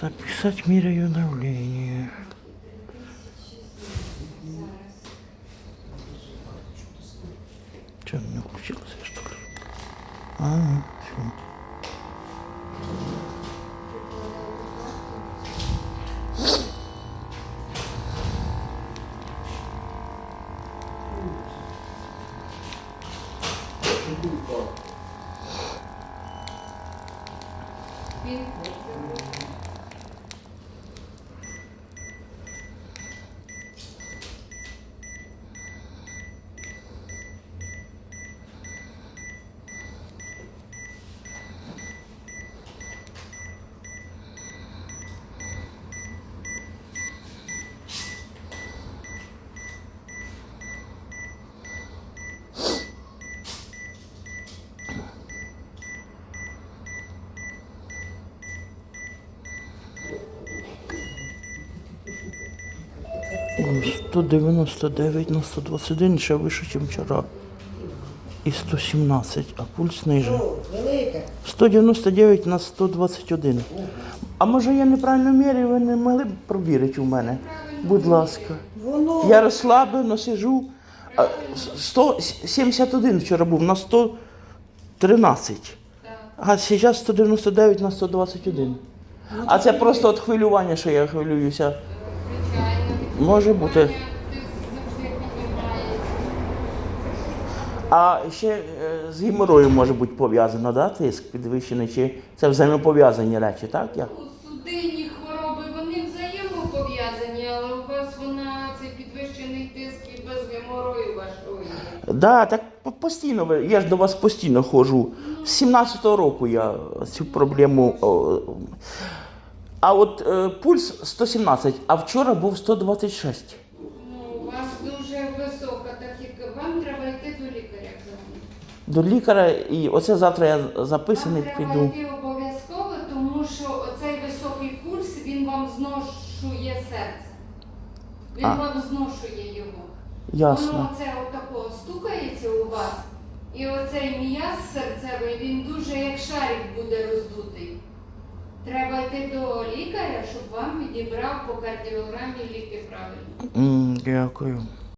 Записать меряю давление. Че, не включилось, что ли? А, все. Espírito. 199 на 121 ще вище, ніж вчора. І 117, а пульс ниже. 199 на 121. А може я неправильно міряю, ви не могли б провірити у мене? Будь ласка. Я розслаблено сижу. А, 171 вчора був на 113. А зараз 199 на 121. А це просто від хвилювання, що я хвилююся. Може бути. А ще е, з геморою може бути пов'язано, да, тиск підвищений, чи це взаємопов'язані речі, так? Я? Судинні хвороби вони взаємопов'язані, але у вас вона цей підвищений тиск і без геморою вашої. Да, так постійно. Я ж до вас постійно ходжу. З 17-го року я цю проблему. А от е, пульс 117, а вчора був 126. Ну, у вас дуже висока тахіка. Вам треба йти до лікаря. До лікаря, і оце завтра я записаний Вам треба піду. йти обов'язково, тому що оцей високий пульс він вам зношує серце. Він А. вам зношує його. Ясно. Воно це отако стукається у вас, і оцей м'яз серцевий, він дуже як шарик. Треба йти до лікаря, щоб вам відібрав по кардіограмі ліки правильно. Mm, Дякую.